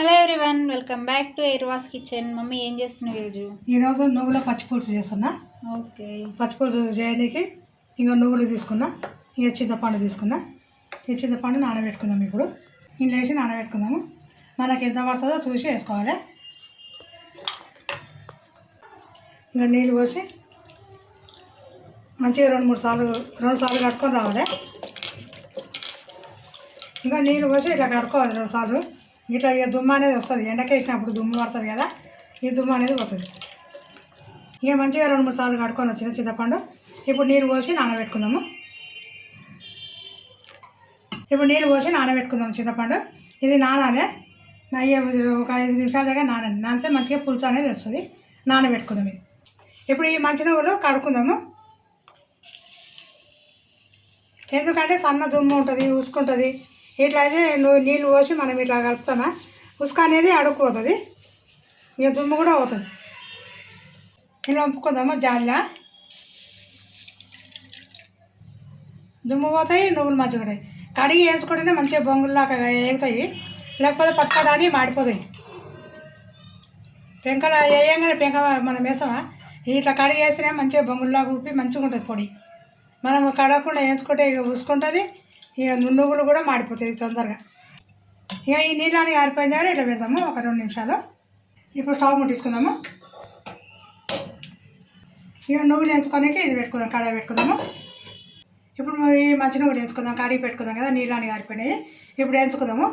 Hello everyone welcome back to ఎయిర్వాస్ kitchen. Mummy ఏం చేస్తున్నావు ఈరోజు? ఈరోజు నువ్వుల పచ్చిపులుసు చేస్తున్నా. ఓకే. పచ్చిపులుసు చేయడానికి ఇంకా నువ్వులు తీసుకున్నా ఇక చింతపండు తీసుకున్నా. ఈ చింతపండు నానబెట్టుకుందాం ఇప్పుడు. ఇంట్లో వేసి నానబెట్టుకుందాము. మనకి ఎంత పడుతుందో చూసి వేసుకోవాలి. ఇంకా నీళ్ళు పోసి మంచిగా రెండు మూడు సార్లు రెండు సార్లు కట్టుకొని రావాలి. ఇంకా నీళ్ళు పోసి ఇట్లా కడుక్కోవాలి రెండు సార్లు. ఇట్లా ఇక దుమ్ము అనేది వస్తుంది. ఎండకేసినప్పుడు దుమ్ము పడుతుంది కదా ఈ దుమ్ము అనేది పోతుంది. ఇక మంచిగా రెండు మూడు సార్లు కడుక్కొని వచ్చిన చింతపండు. ఇప్పుడు నీళ్ళు పోసి నానబెట్టుకుందాము. ఇప్పుడు నీళ్ళు పోసి నానబెట్టుకుందాం చింతపండు. ఇది నానాలే. నయ్య ఒక ఐదు నిమిషాల దగ్గర నానండి. నానితే మంచిగా పులుసు అనేది వస్తుంది. నానబెట్టుకుందాం ఇది. ఇప్పుడు ఈ మంచినవ్వులు కడుక్కుందాము. ఎందుకంటే సన్న దుమ్ము ఉంటుంది ఉసుకుంటుంది. ఇట్లా అయితే నువ్వు నీళ్ళు పోసి మనం ఇట్లా కలుపుతామా? ఉసుక అనేది అడుక్కుపోతుంది ఇక దుమ్ము కూడా పోతుంది. ఇలా వంపుకుందాము జాలిలా? దుమ్ము పోతాయి నువ్వులు మంచిగా కడిగి వేసుకుంటేనే మంచిగా బొంగుల్లాగా వేగుతాయి. లేకపోతే పట్టుకోవడాన్ని మాడిపోతాయి. పెంకల వేయంగానే పెంక మనం వేసామా? ఇట్లా కడిగి వేసినా మంచిగా బొంగుల్లాగా ఊపి మంచిగా ఉంటుంది పొడి. మనం కడగకుండా వేసుకుంటే ఇక ఉసుకుంటుంది. ఇక నువ్వులు కూడా మాడిపోతాయి తొందరగా. ఇక ఈ నీళ్ళని ఆరిపోయిన దగ్గర ఇట్లా పెడదాము ఒక రెండు నిమిషాలు. ఇప్పుడు స్టవ్ ముట్టించుకుందాము. ఇక నువ్వులు వేసుకోనికి ఇది పెట్టుకుందాం కడాయి పెట్టుకుందాము. ఇప్పుడు ఈ మంచి నువ్వులు వేసుకుందాం కడిగి పెట్టుకుందాం కదా నీళ్ళని ఆరిపోయినాయి. ఇప్పుడు వేసుకుందాము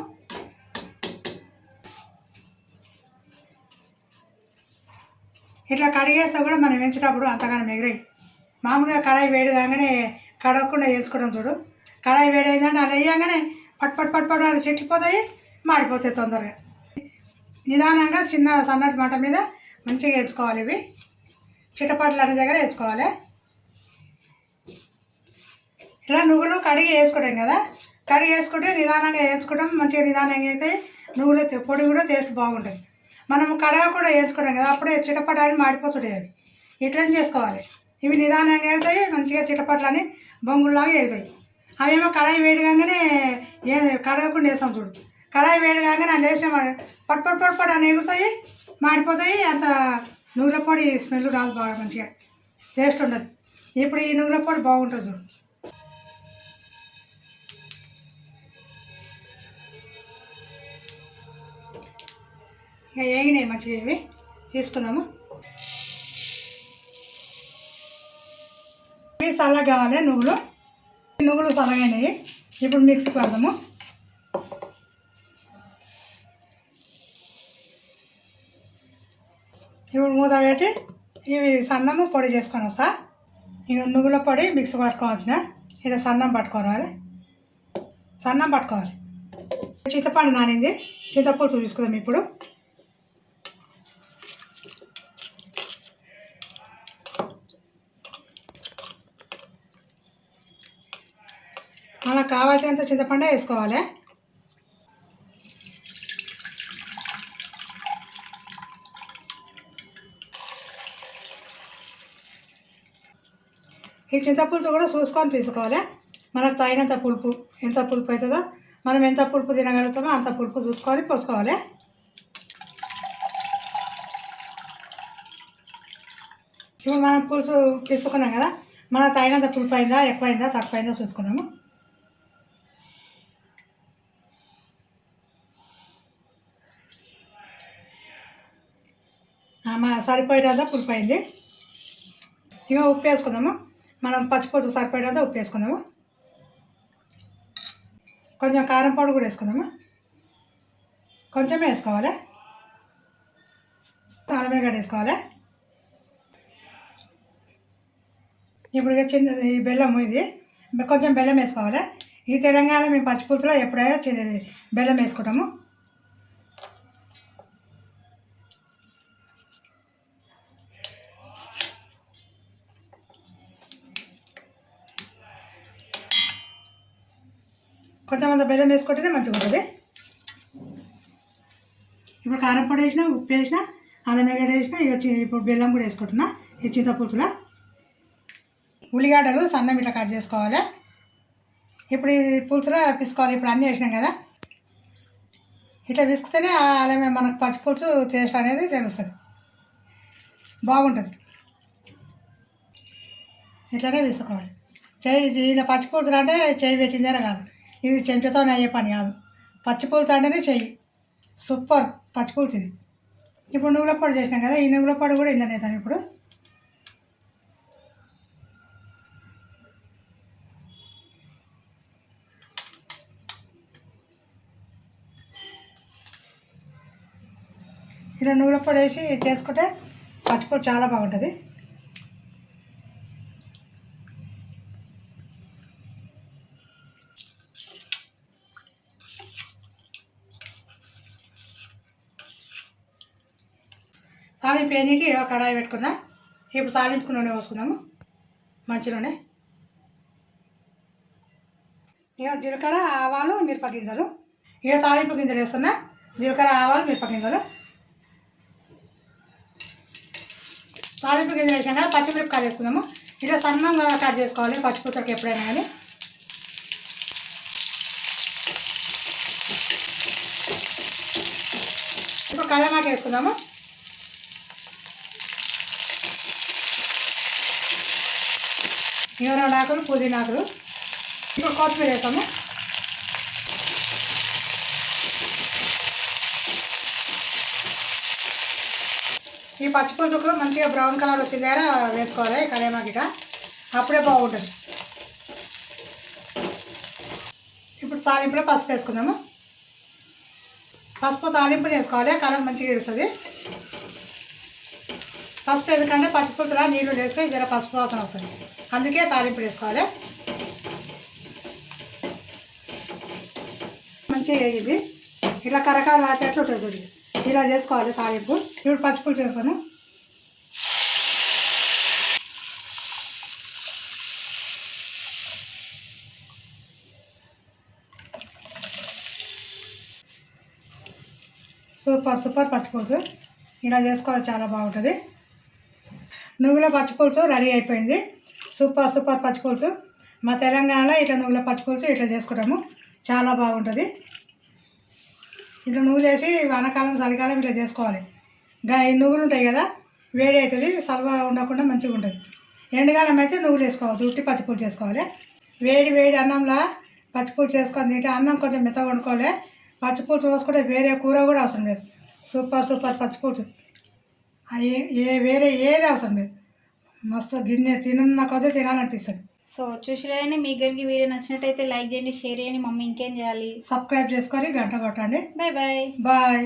ఇట్లా కడిగేస్తే కూడా మనం వేయించేటప్పుడు అంతగానో ఎగిరాయి. మామూలుగా కడాయి వేడి కాగానే కడగకుండా వేసుకోవడం చూడు. కడాయి వేడి అయిందంటే అలా వేయగానే పట్ పట్ పట్ పట్ అని చెట్లిపోతాయి మాడిపోతాయి తొందరగా. నిదానంగా చిన్న సన్నటి మంట మీద మంచిగా వేసుకోవాలి ఇవి. చిటపట్లు అనే దగ్గర వేసుకోవాలి. ఇలా నువ్వులు కడిగి వేసుకోవడం కదా కడిగి వేసుకుంటే నిదానంగా వేసుకోవడం మంచిగా నిదానంగా అయితే నువ్వులు పొడి కూడా టేస్ట్ బాగుంటుంది. మనం కడగ కూడా వేసుకోవడం కదా అప్పుడే చిటపటాన్ని మాడిపోతుంటాయి అవి. ఇట్లా చేసుకోవాలి. ఇవి నిదానంగా అవుతాయి మంచిగా చిటపట్లని బొంగుల్లాగా అవుతాయి అవేమో కడాయి వేడి కాగానే ఏ కడగకుండా వేస్తాం చూడు. కడాయి వేడి కాగానే అది వేసిన పట్ పట్ పట్ పట్ అని ఎగురుతాయి మాడిపోతాయి అంత నువ్వుల పొడి స్మెల్ రాదు బాగా మంచిగా. టేస్ట్ ఉండదు. ఇప్పుడు ఈ నువ్వుల పొడి బాగుంటుంది చూడు. ఇక వేగినాయి మంచిగా ఇవి. తీసుకుందాము ఇవి చల్లగా కావాలి నువ్వులు నువ్వులు సలగైనవి. ఇప్పుడు మిక్సీ పెడదాము. ఇప్పుడు మూత పెట్టి ఇవి సన్నము పొడి చేసుకొని వస్తా. ఇక నువ్వుల పొడి మిక్సీ పట్టుకోవచ్చిన ఇలా సన్నం పట్టుకోవాలి. సన్నం పట్టుకోవాలి. చింతపండు నానింది. చింతపూలు చూసుకుందాం ఇప్పుడు మనకు కావాల్సినంత చింతపండు వేసుకోవాలి. ఈ చింతపులుసు కూడా చూసుకొని తీసుకోవాలి మనకు తగినంత పులుపు ఎంత పులుపు అవుతుందో మనం ఎంత పులుపు తినగలుగుతామో అంత పులుపు చూసుకొని పోసుకోవాలి. ఇప్పుడు మనం పులుసు తీసుకున్నాం కదా మన తగినంత పులుపు అయిందా ఎక్కువైందా తక్కువైందా చూసుకుందాము మా సరిపోయేదంతా పులుపు ఇక ఉప్పు వేసుకుందాము. మనం పచ్చిపులుసు సరిపోయేదంతా ఉప్పు వేసుకుందాము. కొంచెం కారం పౌడర్ కూడా వేసుకుందాము. కొంచెం వేసుకోవాలి. అల్లమేగడ్డ వేసుకోవాలి. ఇప్పుడు ఇక చిన్న ఈ బెల్లం ఇది. కొంచెం బెల్లం వేసుకోవాలి. ఈ తెలంగాణ మేము పచ్చిపులుసులో ఎప్పుడైనా బెల్లం వేసుకుంటాము. కొంతమంది బెల్లం వేసుకుంటేనే మంచిగా ఉంటుంది. ఇప్పుడు కారం పొడి వేసిన ఉప్పు వేసిన అల్లం వేడి వేసిన ఇక ఇప్పుడు బెల్లం కూడా వేసుకుంటున్నా ఈ చింతపూసుల. ఉల్లిగడ్డలు సన్నం ఇట్లా కట్ చేసుకోవాలి. ఇప్పుడు ఈ పులుసులో పిసుకోవాలి. ఇప్పుడు అన్నీ వేసినాం కదా. ఇట్లా పిసుకుతేనే అలా మనకు పచ్చిపులుసు టేస్ట్ అనేది తెలుస్తుంది. బాగుంటుంది. ఇట్లానే విసుకోవాలి చేయి ఇలా పచ్చిపులుసు అంటే చేయి పెట్టిందేనా కాదు. ఇది చెంచుతో అయ్యే పని కాదు. పచ్చిపులుసు అంటేనే చెయ్యి. సూపర్ పచ్చిపులుసు ఇది ఇప్పుడు నువ్వుల పొడి చేసినాం కదా ఈ నువ్వుల పొడి కూడా ఇలా వేసాను ఇప్పుడు. ఇలా నువ్వుల పొడి వేసి చేసుకుంటే పచ్చిపూర చాలా బాగుంటుంది. తాలింపు వేయనీకి కడాయి పెట్టుకున్నా ఇప్పుడు తాలింపుకు నూనె పోసుకుందాము. మంచి నూనె. ఇక జీలకర్ర ఆవాలు మిరప గింజలు. ఇక తాలింపు గింజలు వేస్తున్నా. జీలకర్ర ఆవాలు మిరప గింజలు. తాలింపు గింజలు వేసాం కదా పచ్చిమిరపకాయలు వేసుకుందాము. ఇట్లా సన్నంగా కట్ చేసుకోవాలి పచ్చిపుత్తకి ఎప్పుడైనా కానీ. ఇప్పుడు కళ్ళమాకి వేసుకుందాము. ఇవన్నీ ఆకులు. పుదీనాకులు ఇప్పుడు కొత్తిమీర వేస్తాము ఈ పచ్చిపులుసుకు మంచిగా బ్రౌన్ కలర్ వచ్చిన దగ్గర వేసుకోవాలి కరేమాకిట అప్పుడే బాగుంటుంది. ఇప్పుడు తాలింపులో పసుపు వేసుకుందాము. పసుపు తాలింపు వేసుకోవాలి కలర్ మంచిగా ఇడుస్తుంది పసుపు ఎందుకంటే పచ్చిపులుసులా నీళ్ళు వేస్తే జర పసుపు వాసన వస్తుంది. అందుకే తాలింపు వేసుకోవాలి. మంచిగా వేయింది. ఇలా కరకాలు ఆటేట్లు ఉంటుంది ఇలా చేసుకోవాలి తాలింపు. ఇప్పుడు పచ్చిపులు వేస్తాను సూపర్ సూపర్ పచ్చిపులుసు ఇలా చేసుకోవాలి చాలా బాగుంటుంది. నువ్వుల పచ్చిపులుసు రెడీ అయిపోయింది. సూపర్ సూపర్ పచ్చిపులుసు. మా తెలంగాణలో ఇట్లా నువ్వుల పచ్చిపులుసు ఇట్లా చేసుకుంటాము. చాలా బాగుంటుంది. ఇట్లా నువ్వులు వేసి వానకాలం చలికాలం ఇట్లా చేసుకోవాలి. గా ఈ నువ్వులు ఉంటాయి కదా వేడి అవుతుంది సలవ ఉండకుండా మంచిగా ఉంటుంది. ఎండకాలం అయితే నువ్వులు వేసుకోవచ్చు ఉట్టి పచ్చిపులుసు చేసుకోవాలి. వేడి వేడి అన్నంలో పచ్చిపులుసు చేసుకొని తింటే అన్నం కొంచెం మెత్తగా వండుకోవాలి. పచ్చిపులుసు పోసుకుంటే వేరే కూర కూడా అవసరం లేదు. సూపర్ సూపర్ పచ్చిపులుసు. ఆ ఏ వేరే ఏది అవసరం లేదు. మస్తు గిన్నె తినన్న కొద్దీ తినాలనిపిస్తుంది. సో చూసిరండి మీకు కనుక వీడియో నచ్చినట్టయితే లైక్ చేయండి షేర్ చేయండి మమ్మీ ఇంకేం చేయాలి? సబ్స్క్రైబ్ చేసుకొని గంట కొట్టండి. Bye bye bye.